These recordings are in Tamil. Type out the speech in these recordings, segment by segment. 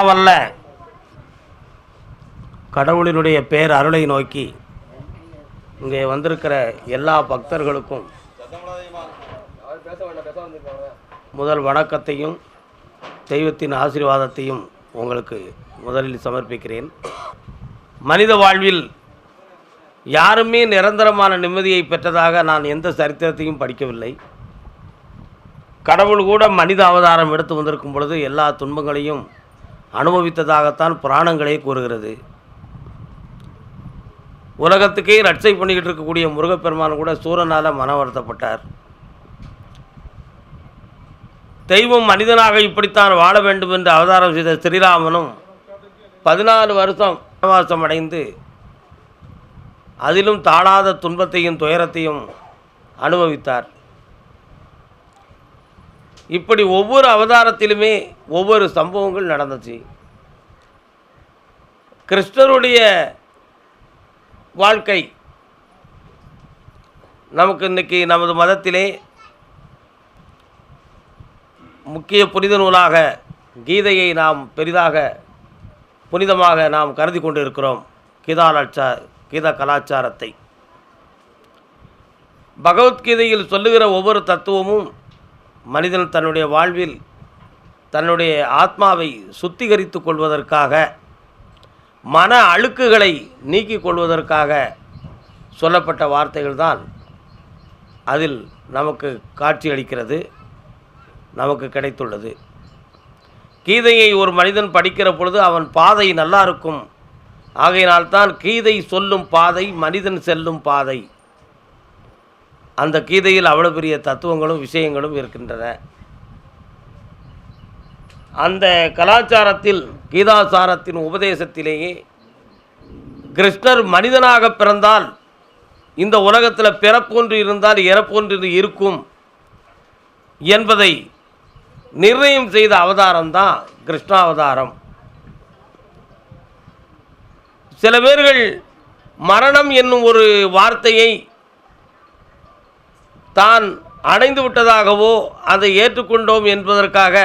எல்லா வல்ல. கடவுளினுடைய பேர் அருளை நோக்கி இங்கே வந்திருக்கிற எல்லா பக்தர்களுக்கும் முதல் வணக்கத்தையும் தெய்வத்தின் ஆசீர்வாதத்தையும் உங்களுக்கு முதலில் சமர்ப்பிக்கிறேன். மனித வாழ்வில் யாருமே நிரந்தரமான நிம்மதியை பெற்றதாக நான் எந்த சரித்திரத்தையும் படிக்கவில்லை. கடவுள் கூட மனித அவதாரம் எடுத்து வந்திருக்கும் பொழுது எல்லா துன்பங்களையும் அனுபவித்ததாகத்தான் புராணங்களே கூறுகிறது. உலகத்துக்கே ரட்சை பண்ணிக்கிட்டு இருக்கக்கூடிய முருகப்பெருமான் கூட சூரனால் மன வருத்தப்பட்டார் தெய்வம் மனிதனாக இப்படித்தான் வாழ வேண்டும் என்று அவதாரம் செய்த ஸ்ரீராமனும் பதினாலு வருஷம் வனவாசம் அடைந்து அதிலும் தாழாத துன்பத்தையும் துயரத்தையும் அனுபவித்தார். இப்படி ஒவ்வொரு அவதாரத்திலுமே ஒவ்வொரு சம்பவங்கள் நடந்துச்சு. கிருஷ்ணருடைய வாழ்க்கை நமக்கு இன்றைக்கி நமது மதத்திலே முக்கிய புனித நூலாக கீதையை நாம் பெரிதாக புனிதமாக நாம் கருதி கொண்டு இருக்கிறோம் கீதாலாச்சா கீதா கலாச்சாரத்தை. பகவத்கீதையில் சொல்லுகிற ஒவ்வொரு தத்துவமும் மனிதன் தன்னுடைய வாழ்வில் தன்னுடைய ஆத்மாவை சுத்திகரித்து கொள்வதற்காக மன அழுக்குகளை நீக்கிக் கொள்வதற்காக சொல்லப்பட்ட வார்த்தைகள் தான் அதில் நமக்கு காட்சியளிக்கிறது நமக்கு கிடைத்துள்ளது. கீதையை ஒரு மனிதன் படிக்கிற பொழுது அவன் பாதை நல்லா இருக்கும். ஆகையினால்தான் கீதை சொல்லும் பாதை மனிதன் செல்லும் பாதை. அந்த கீதையில் அவ்வளோ பெரிய தத்துவங்களும் விஷயங்களும் இருக்கின்றன. அந்த கலாச்சாரத்தில் கீதாசாரத்தின் உபதேசத்திலேயே கிருஷ்ணர் மனிதனாக பிறந்தால் இந்த உலகத்தில் பிறப்பொன்று இருந்தால் இறப்பொன்று இருக்கும் என்பதை நிர்ணயம் செய்த அவதாரம் தான் கிருஷ்ணாவதாரம். சில பேர்கள் மரணம் என்னும் ஒரு வார்த்தையை தான் அடைந்து விட்டதாகவோ அதை ஏற்றுக்கொண்டோம் என்பதற்காக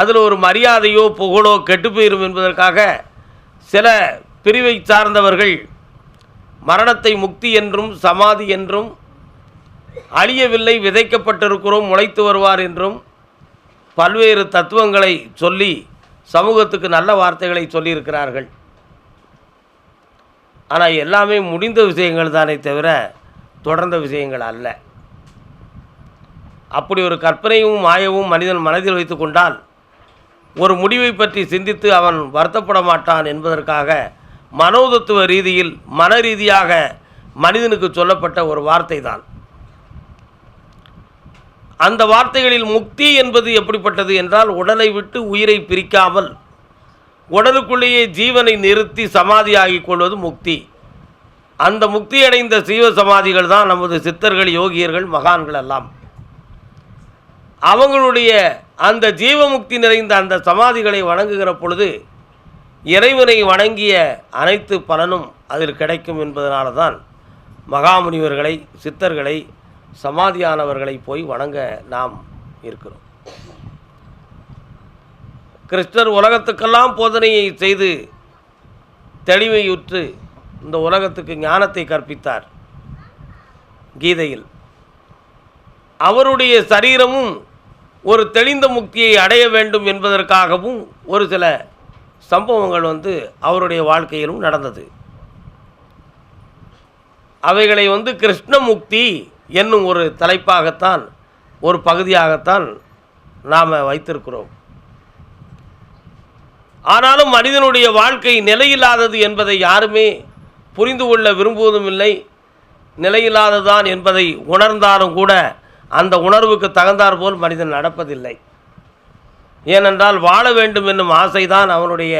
அதில் ஒரு மரியாதையோ புகழோ கெட்டு போயிடும் என்பதற்காக சில பிரிவை சார்ந்தவர்கள் மரணத்தை முக்தி என்றும் சமாதி என்றும் அழியவில்லை விதைக்கப்பட்டிருக்கிறோம் முளைத்து வருவார் என்றும் பல்வேறு தத்துவங்களை சொல்லி சமூகத்துக்கு நல்ல வார்த்தைகளை சொல்லியிருக்கிறார்கள். ஆனால் எல்லாமே முடிந்த விஷயங்கள் தானே தவிர தொடர்ந்த விஷயங்கள் அல்ல. அப்படி ஒரு கற்பனையும் மாயவும் மனிதன் மனதில் வைத்து கொண்டால் ஒரு முடிவை பற்றி சிந்தித்து அவன் வருத்தப்பட மாட்டான் என்பதற்காக மனோதத்துவ ரீதியில் மன ரீதியாக மனிதனுக்கு சொல்லப்பட்ட ஒரு வார்த்தை தான் அந்த வார்த்தைகளில் முக்தி என்பது எப்படிப்பட்டது என்றால் உடலை விட்டு உயிரை பிரிக்காமல் உடலுக்குள்ளேயே ஜீவனை நிறுத்தி சமாதியாகிக் கொள்வது முக்தி. அந்த முக்தியடைந்த சீவ சமாதிகள் தான் நமது சித்தர்கள் யோகியர்கள் மகான்கள் எல்லாம். அவங்களுடைய அந்த ஜீவமுக்தி நிறைந்த அந்த சமாதிகளை வணங்குகிற பொழுது இறைவனை வணங்கிய அனைத்து பலனும் அதில் கிடைக்கும் என்பதனால தான் மகாமுனிவர்களை சித்தர்களை சமாதியானவர்களை போய் வணங்க நாம் இருக்கிறோம். கிருஷ்ணர் உலகத்துக்கெல்லாம் போதனையை செய்து தெளிவையுற்று இந்த உலகத்துக்கு ஞானத்தை கற்பித்தார் கீதையில். அவருடைய சரீரமும் ஒரு தெளிந்த முக்தியை அடைய வேண்டும் என்பதற்காகவும் ஒரு சில சம்பவங்கள் வந்து அவருடைய வாழ்க்கையிலும் நடந்தது. அவைகளை வந்து கிருஷ்ணமுக்தி என்னும் ஒரு தலைப்பாகத்தான் ஒரு பகுதியாகத்தான் நாம் வைத்திருக்கிறோம். ஆனாலும் மனிதனுடைய வாழ்க்கை நிலையில்லாதது என்பதை யாருமே புரிந்து கொள்ள விரும்புவதும் இல்லை. நிலையில்லாததான் என்பதை உணர்ந்தாலும் கூட அந்த உணர்வுக்கு தகுந்தார் போல் மனிதன் நடப்பதில்லை. ஏனென்றால் வாழ வேண்டும் என்னும் ஆசைதான் அவனுடைய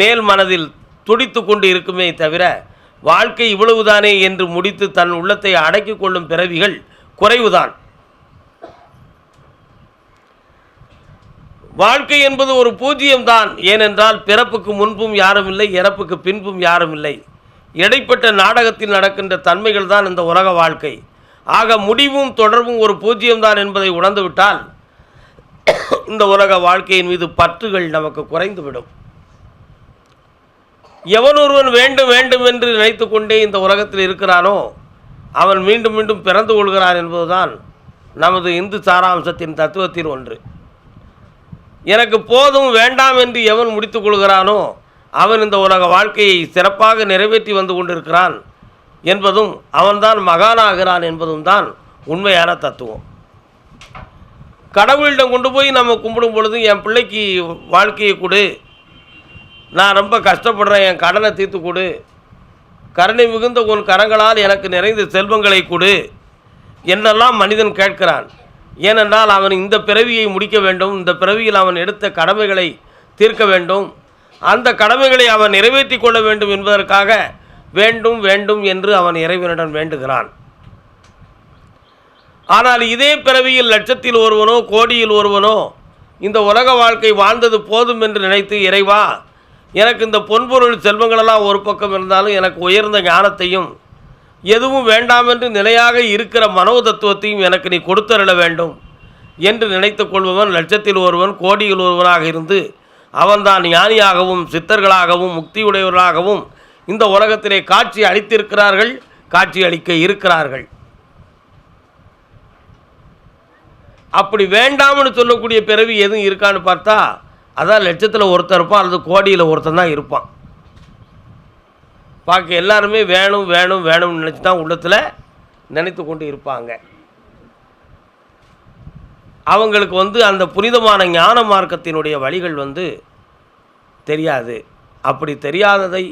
மேல் மனதில் துடித்து கொண்டு இருக்குமே தவிர வாழ்க்கை இவ்வளவுதானே என்று முடித்து தன் உள்ளத்தை அடக்கிக் கொள்ளும் பிறவிகள் குறைவுதான். வாழ்க்கை என்பது ஒரு பூஜ்ஜியம்தான் ஏனென்றால் பிறப்புக்கு முன்பும் யாரும் இல்லை இறப்புக்கு பின்பும் யாரும் இல்லை இடைப்பட்ட நாடகத்தில் நடக்கின்ற தன்மைகள் தான் இந்த உலக வாழ்க்கை. ஆக முடிவும் தொடர்பும் ஒரு பூஜ்ஜியம்தான் என்பதை உணர்ந்துவிட்டால் இந்த உலக வாழ்க்கையின் மீது பற்றுகள் நமக்கு குறைந்துவிடும். எவனொருவன் வேண்டும் வேண்டும் என்று நினைத்து கொண்டே இந்த உலகத்தில் இருக்கிறானோ அவன் மீண்டும் மீண்டும் பிறந்து கொள்கிறான் என்பதுதான் நமது இந்து சாராம்சத்தின் தத்துவத்தில் ஒன்று. எனக்கு போதும் வேண்டாம் என்று எவன் முடித்துக் கொள்கிறானோ அவன் இந்த உலக வாழ்க்கையை சிறப்பாக நிறைவேற்றி வந்து கொண்டிருக்கிறான். என்பதும் அவன்தான் மகானாகிறான் என்பதும் தான் உண்மையான தத்துவம். கடவுளிடம் கொண்டு போய் நம்ம கும்பிடும் பொழுது என் பிள்ளைக்கு வாழ்க்கையை கொடு. நான் ரொம்ப கஷ்டப்படுறேன் என் கடனை தீர்த்து கொடு. கருணை மிகுந்த உன் கரங்களால் எனக்கு நிறைந்த செல்வங்களை கொடு. என்றெல்லாம் மனிதன் கேட்கிறான். ஏனென்றால் அவன் இந்த பிறவியை முடிக்க வேண்டும். இந்த பிறவியில் அவன் எடுத்த கடமைகளை தீர்க்க வேண்டும். அந்த கடமைகளை அவன் நிறைவேற்றி கொள்ள வேண்டும் என்பதற்காக வேண்டும் வேண்டும் என்று அவன் இறைவனிடம் வேண்டுகிறான். ஆனால் இதே பிறவியில் லட்சத்தில் ஒருவனோ கோடியில் ஒருவனோ இந்த உலக வாழ்க்கை வாழ்ந்தது போதும் என்று நினைத்து இறைவா எனக்கு இந்த பொன்பொருள் செல்வங்களெல்லாம் ஒரு பக்கம் இருந்தாலும் எனக்கு உயர்ந்த ஞானத்தையும் எதுவும் வேண்டாம் என்று நிலையாக இருக்கிற மனோ தத்துவத்தையும் எனக்கு நீ கொடுத்தருள வேண்டும் என்று நினைத்து கொள்பவன் லட்சத்தில் ஒருவன் கோடியில் ஒருவனாக இருந்து அவன்தான் ஞானியாகவும் சித்தர்களாகவும் முக்தியுடையவர்களாகவும் இந்த உலகத்திலே காட்சி அளித்திருக்கிறார்கள் காட்சி அளிக்க இருக்கிறார்கள். அப்படி வேண்டாம்னு சொல்லக்கூடிய பிறவி எதுவும் இருக்கான்னு பார்த்தா அதான் லட்சத்தில் ஒருத்தர் இருப்பான் அல்லது கோடியில் ஒருத்தன் தான் இருப்பான். பார்க்க எல்லாருமே வேணும் வேணும் வேணும்னு நினச்சி தான் உள்ளத்தில் நினைத்து கொண்டு இருப்பாங்க. அவங்களுக்கு வந்து அந்த புனிதமான ஞான மார்க்கத்தினுடைய வழிகள் வந்து தெரியாது. அப்படி தெரியாததை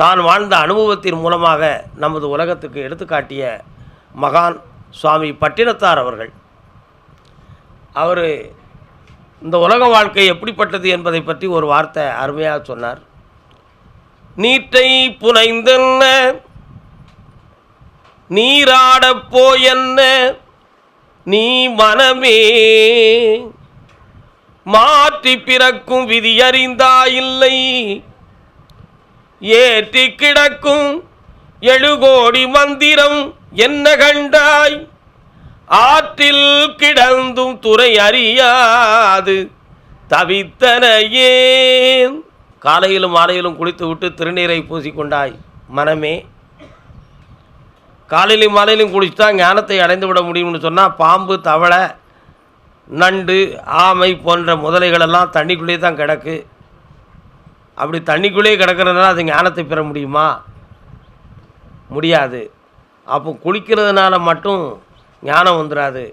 தான் வாழ்ந்த அனுபவத்தின் மூலமாக நமது உலகத்துக்கு எடுத்துக்காட்டிய மகான் சுவாமி பட்டினத்தார் அவர்கள். அவர் இந்த உலக வாழ்க்கை எப்படிப்பட்டது என்பதை பற்றி ஒரு வார்த்தை அருமையாக சொன்னார். நீட்டை புனைந்தென்ன நீராடப் போயென்ன நீ மனமே மாற்றி பிறக்கும் விதியறிந்தாயில்லை ஏற்றி கிடக்கும் எழுகோடி மந்திரம் என்ன கண்டாய்? ஆற்றில் கிடந்தும் துறை அறியாது தவித்தனையே. காலையிலும் மாலையிலும் குளித்து விட்டு திருநீரை பூசிக்கொண்டாய் மனமே. காலையிலும் மாலையிலும் குளிச்சுட்டா ஞானத்தை அடைந்து விட முடியும்னு சொன்னால் பாம்பு தவளை நண்டு ஆமை போன்ற முதலைகளெல்லாம் தண்ணிக்குள்ளே தான் கிடக்கு. அப்படி தண்ணிக்குள்ளேயே கிடக்கிறதுனால அது ஞானத்தை பெற முடியுமா? முடியாது. அப்போ குளிக்கிறதுனால மட்டும் ஞானம் வந்துடாது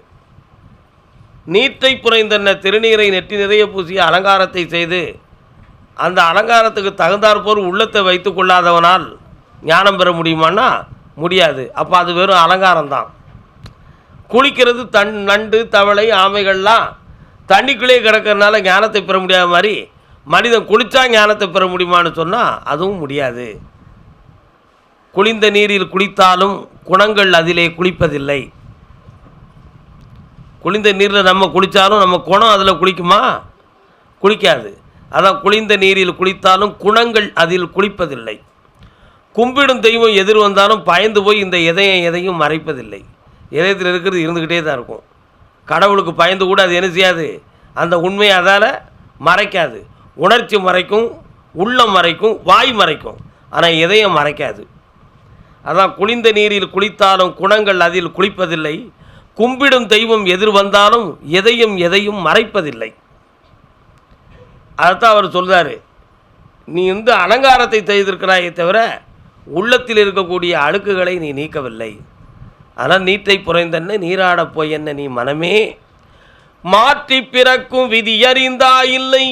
நீத்தை புரைந்தன்ன திருநீரை நெற்றி நிறைய பூசி அலங்காரத்தை செய்து அந்த அலங்காரத்துக்கு தகுந்தாற்போல் உள்ளத்தை வைத்து கொள்ளாதவனால் ஞானம் பெற முடியுமான்னா முடியாது. அப்போ அது வெறும் அலங்காரம் தான். குளிக்கிறது தன் நண்டு தவளை ஆமைகள்லாம் தண்ணிக்குள்ளேயே கிடக்கிறதுனால ஞானத்தை பெற முடியாத மாதிரி மனிதன் குளித்தா ஞானத்தை பெற முடியுமான்னு சொன்னால் அதுவும் முடியாது. குளிந்த நீரில் குளித்தாலும் குணங்கள் அதிலே குளிப்பதில்லை. குளிந்த நீரில் நம்ம குளித்தாலும் நம்ம குணம் அதில் குளிக்குமா? குளிக்காது. அதான் குளிந்த நீரில் குளித்தாலும் குணங்கள் அதில் குளிப்பதில்லை. கும்பிடும் தெய்வம் எதிர் வந்தாலும் பயந்து போய் இந்த இதயம் எதையும் மறைப்பதில்லை. இதயத்தில் இருக்கிறது இருந்துக்கிட்டே தான் இருக்கும். கடவுளுக்கு பயந்து கூட அது என்ன செய்யாது? அந்த உண்மையை அதால் மறைக்காது. உணர்ச்சி மறைக்கும் உள்ளம் மறைக்கும் வாய் மறைக்கும். ஆனால் எதையும் மறைக்காது. அதான் குளிந்த நீரில் குளித்தாலும் குணங்கள் அதில் குளிப்பதில்லை. கும்பிடும் தெய்வம் எதிர் வந்தாலும் எதையும் எதையும் மறைப்பதில்லை. அதைத்தான் அவர் சொல்கிறார் நீ வந்து அலங்காரத்தை செய்திருக்கிறாயே தவிர உள்ளத்தில் இருக்கக்கூடிய அழுக்குகளை நீ நீக்கவில்லை. ஆனால் நீட்டை புரைந்தன்ன நீராடப் போய் என்ன நீ மனமே? மாற்றி பிறக்கும் விதியறிந்தா இல்லை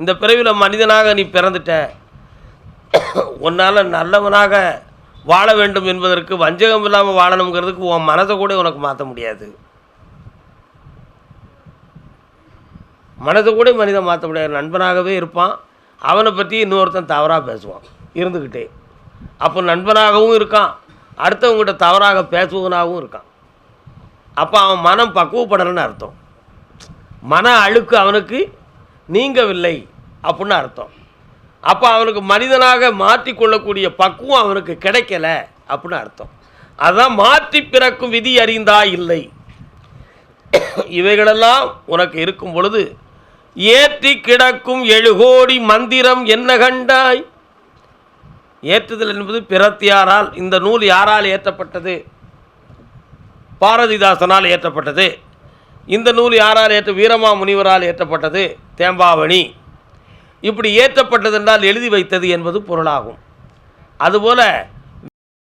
இந்த பிறவியில் மனிதனாக நீ பிறந்துட்ட. உன்னால் நல்லவனாக வாழ வேண்டும் என்பதற்கு வஞ்சகம் இல்லாமல் வாழணுங்கிறதுக்கு உன் மனதை கூட உனக்கு மாற்ற முடியாது. மனதை கூட மனிதன் மாற்ற முடியாது. நண்பனாகவே இருப்பான். அவனை பற்றி இன்னொருத்தன் தவறாக பேசுவான். இருந்துக்கிட்டே அப்போ நண்பனாகவும் இருக்கான். அடுத்தவங்ககிட்ட தவறாக பேசுவதனாகவும் இருக்கான். அப்போ அவன் மனம் பக்குவப்படலைன்னு அர்த்தம். மன அழுக்கு அவனுக்கு நீங்கவில்லை அப்படின்னு அர்த்தம். அப்போ அவனுக்கு மனிதனாக மாற்றிக்கொள்ளக்கூடிய பக்குவம் அவனுக்கு கிடைக்கல அப்படின்னு அர்த்தம். அதான் மாற்றி பிறக்கும் விதி அறிந்தா இல்லை. இவைகளெல்லாம் உனக்கு இருக்கும் பொழுது ஏற்றி கிடக்கும் எழுகோடி மந்திரம் என்ன கண்டாய்? ஏற்றுதல் என்பது பிறத்தியாரால் இந்த நூல் யாரால் ஏற்றப்பட்டது? பாரதிதாசனால் ஏற்றப்பட்டது. இந்த நூல் யாரால் ஏற்ற வீரமா முனிவரால் ஏற்றப்பட்டது? தேம்பாவணி. இப்படி ஏற்றப்பட்டதென்றால் எழுதி வைத்தது என்பது பொருளாகும். அதுபோல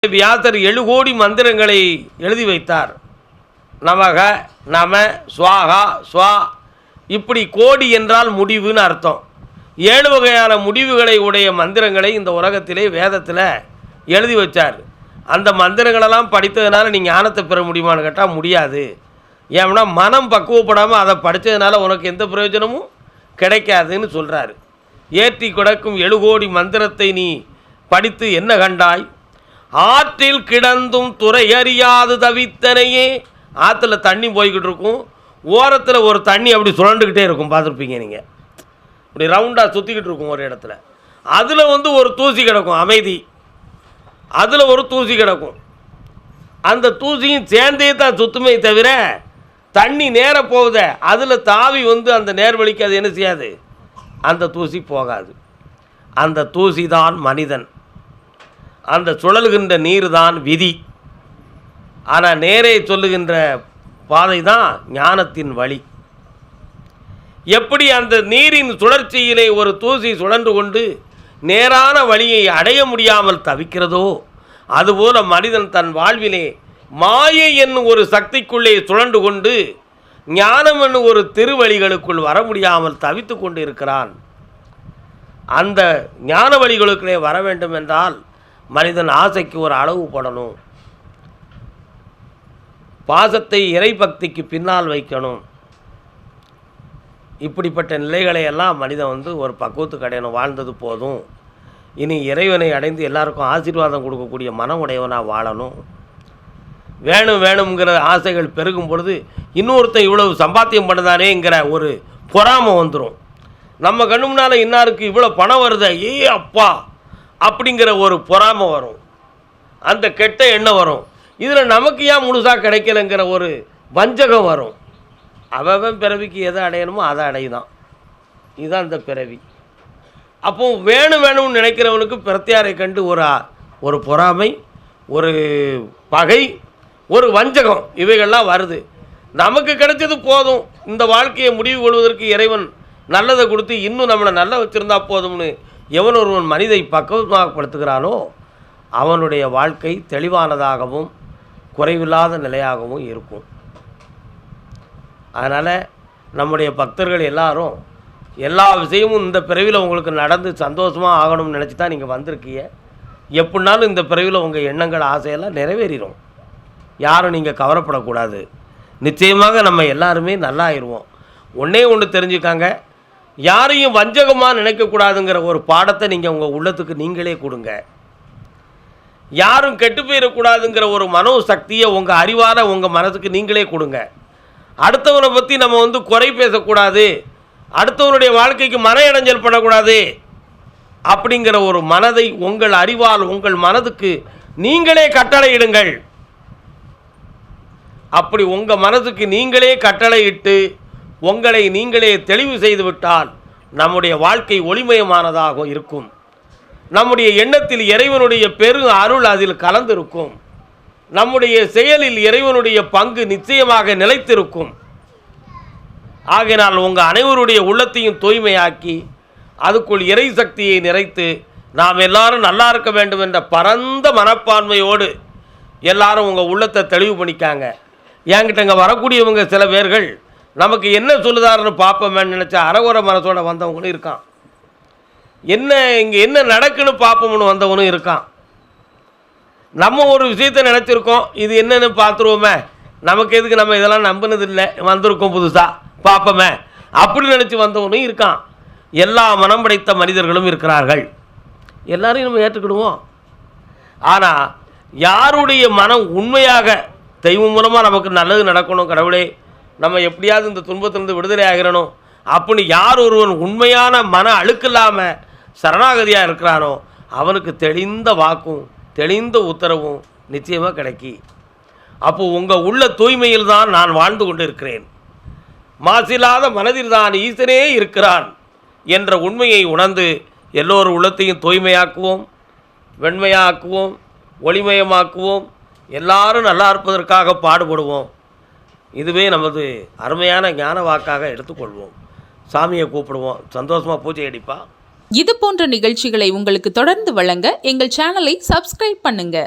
வியாசர் எழுகோடி மந்திரங்களை எழுதி வைத்தார். நமக நம சுவாகா சுவா. இப்படி கோடி என்றால் முடிவுன்னு அர்த்தம். ஏழு வகையான முடிவுகளை உடைய மந்திரங்களை இந்த உலகத்திலே வேதத்தில் எழுதி வச்சார். அந்த மந்திரங்களெல்லாம் படித்ததுனால நீங்கள் ஞானத்தை பெற முடியுமான்னு கேட்டால் முடியாது. ஏன்னா மனம் பக்குவப்படாமல் அதை படித்ததுனால உனக்கு எந்த பிரயோஜனமும் கிடைக்காதுன்னு சொல்கிறாரு ஏற்றி கிடக்கும் எழுகோடி மந்திரத்தை நீ படித்து என்ன கண்டாய்? ஆற்றில் கிடந்தும் துறை அறியாது தவித்தனையே. ஆற்றுல தண்ணி போய்கிட்டு இருக்கும். ஓரத்தில் ஒரு தண்ணி அப்படி சுழண்டுக்கிட்டே இருக்கும் பார்த்துருப்பீங்க நீங்கள் இப்படி ரவுண்டாக சுற்றிக்கிட்டு இருக்கும் ஒரு இடத்துல. அதில் வந்து ஒரு தூசி கிடக்கும் அமைதி. அதில் ஒரு தூசி கிடக்கும். அந்த தூசியும் சேர்ந்தே தான் சுத்துமே தவிர தண்ணி நேர போகுத. அதில் தாவி வந்து அந்த நேர்வழிக்கு அது என்ன செய்யாது? அந்த தூசி போகாது. அந்த தூசி தான் மனிதன். அந்த சுழல்கின்ற நீர் தான் விதி. ஆனால் நேரே சொல்லுகின்ற பாதை தான் ஞானத்தின் வழி. எப்படி அந்த நீரின் சுழற்சியிலே ஒரு தூசி சுழன்று கொண்டு நேரான வழியை அடைய முடியாமல் தவிக்கிறதோ அதுபோல மனிதன் தன் வாழ்விலே மாயை என்னும் ஒரு சக்திக்குள்ளே சுழண்டு கொண்டு ஞானம் என்னும் ஒரு திருவழிகளுக்குள் வர முடியாமல் தவித்து கொண்டு இருக்கிறான் அந்த ஞான வழிகளுக்குள்ளே வர வேண்டும் என்றால் மனிதன் ஆசைக்கு ஒரு அளவு போடணும். பாசத்தை இறை பக்திக்கு பின்னால் வைக்கணும். இப்படிப்பட்ட நிலைகளை எல்லாம் மனிதன் வந்து ஒரு பக்குவத்துக்கு அடையணும் வாழ்ந்தது போதும். இனி இறைவனை அடைந்து எல்லாருக்கும் ஆசீர்வாதம் கொடுக்கக்கூடிய மனம் உடையவனாக வாழணும். வேணும் வேணுங்கிற ஆசைகள் பெருகும் பொழுது இன்னொருத்தன் இவ்வளவு சம்பாத்தியம் பண்ணுதானேங்கிற ஒரு பொறாமை வந்துடும் நம்ம கண்ணு முன்னால் இன்னாருக்கு இவ்வளோ பணம் வருத ஏ அப்பா அப்படிங்கிற ஒரு பொறாமை வரும். அந்த கெட்ட எண்ணம் வரும். இதில் நமக்கு ஏன் முழுசாக கிடைக்கலங்கிற ஒரு வஞ்சகம் வரும். அவன் பிறவிக்கு எதை அடையணுமோ அதை அடையுதான் இதுதான் இந்த பிறவி. அப்போ வேணும் வேணும்னு நினைக்கிறவனுக்கு பிரத்தியாரை கண்டு ஒரு ஒரு பொறாமை ஒரு பகை ஒரு வஞ்சகம் இவைகள்லாம் வருது. நமக்கு கிடைச்சது போதும். இந்த வாழ்க்கையை முடிவு கொள்வதற்கு இறைவன் நல்லதை கொடுத்து இன்னும் நம்மளை நல்லா வச்சுருந்தா போதும்னு எவன் ஒருவன் மனிதை பக்குவமாகப்படுத்துகிறானோ அவனுடைய வாழ்க்கை தெளிவானதாகவும் குறைவில்லாத நிலையாகவும் இருக்கும். அதனால் நம்முடைய பக்தர்கள் எல்லாரும் எல்லா விஷயமும் இந்த பிறவியில் உங்களுக்கு நடந்து சந்தோஷமாக ஆகணும்னு நினச்சி தான் நீங்கள் வந்திருக்கீங்க. எப்படினாலும் இந்த பிறவியில் உங்கள் எண்ணங்கள் ஆசையெல்லாம் நிறைவேறிடும் யாரும் நீங்கள் கவலைப்படக்கூடாது. நிச்சயமாக நம்ம எல்லாருமே நல்லா ஆயிடுவோம் ஒன்றே ஒன்று தெரிஞ்சுக்காங்க. யாரையும் வஞ்சகமாக நினைக்கக்கூடாதுங்கிற ஒரு பாடத்தை நீங்கள் உங்கள் உள்ளத்துக்கு நீங்களே கொடுங்க. யாரும் கெட்டு போயிடக்கூடாதுங்கிற ஒரு மனோ சக்தியை உங்கள் அறிவார உங்கள் மனதுக்கு நீங்களே கொடுங்க. அடுத்தவனை பற்றி நம்ம வந்து குறை பேசக்கூடாது. அடுத்தவனுடைய வாழ்க்கைக்கு மன இடைஞ்சல் பண்ணக்கூடாது. அப்படிங்கிற ஒரு மனதை உங்கள் அறிவால் உங்கள் மனதுக்கு நீங்களே கட்டளையிடுங்கள். அப்படி உங்கள் மனதுக்கு நீங்களே கட்டளையிட்டு உங்களை நீங்களே தெளிவு செய்து விட்டால் நம்முடைய வாழ்க்கை ஒளிமயமானதாக இருக்கும். நம்முடைய எண்ணத்தில் இறைவனுடைய பெரு அருள் அதில் கலந்திருக்கும். நம்முடைய செயலில் இறைவனுடைய பங்கு நிச்சயமாக நிலைத்திருக்கும். ஆகையினால் உங்கள் அனைவருடைய உள்ளத்தையும் தூய்மையாக்கி அதுக்குள் இறை சக்தியை நிறைத்து நாம் எல்லாரும் நல்லா இருக்க வேண்டும் என்ற பரந்த மனப்பான்மையோடு எல்லாரும் உங்கள் உள்ளத்தை தெளிவு பண்ணிக்காங்க என்கிட்ட இங்கே வரக்கூடியவங்க சில பேர்கள் நமக்கு என்ன சொல்லுதாருன்னு பார்ப்போமேன்னு நினச்ச அறகுற மனசோட வந்தவங்களும் இருக்கான். என்ன இங்கே என்ன நடக்குன்னு பார்ப்போம்னு வந்தவனும் இருக்கான். நம்ம ஒரு விஷயத்தை நினச்சிருக்கோம் இது என்னன்னு பார்த்துருவோமே. நமக்கு எதுக்கு நம்ம இதெல்லாம் நம்பினது இல்லை வந்திருக்கோம் புதுசாக பார்ப்போமே. அப்படி நினச்சி வந்தவனும் இருக்கான். எல்லா மனம் படைத்த மனிதர்களும் இருக்கிறார்கள். எல்லாரையும் நம்ம ஏற்றுக்கிடுவோம். ஆனால் யாருடைய மனம் உண்மையாக தெய்வம் மூலமாக நமக்கு நல்லது நடக்கணும் கடவுளே. நம்ம எப்படியாவது இந்த துன்பத்திலிருந்து விடுதலை ஆகிறணும் அப்படின்னு யார் ஒருவன் உண்மையான மன அழுக்கில்லாமல் சரணாகதியாக இருக்கிறானோ அவனுக்கு தெளிந்த வாக்கும் தெளிந்த உத்தரவும் நிச்சயமாக கிடைக்கி. அப்போது உங்கள் உள்ள தூய்மையில் தான் நான் வாழ்ந்து கொண்டு இருக்கிறேன் மாசில்லாத மனதில் தான் ஈசனே இருக்கிறான் என்ற உண்மையை உணர்ந்து எல்லோர் உள்ளத்தையும் தூய்மையாக்குவோம் வெண்மையாக்குவோம் ஒளிமயமாக்குவோம் எல்லாரும் நல்லா இருப்பதற்காக பாடுபடுவோம். இதுவே நமது அருமையான ஞான வாக்காக எடுத்துக்கொள்வோம். சாமியை கூப்பிடுவோம். சந்தோஷமாக பூஜை அடிப்பா. இது போன்ற நிகழ்ச்சிகளை உங்களுக்கு தொடர்ந்து வழங்க எங்கள் சேனலை சப்ஸ்கிரைப் பண்ணுங்கள்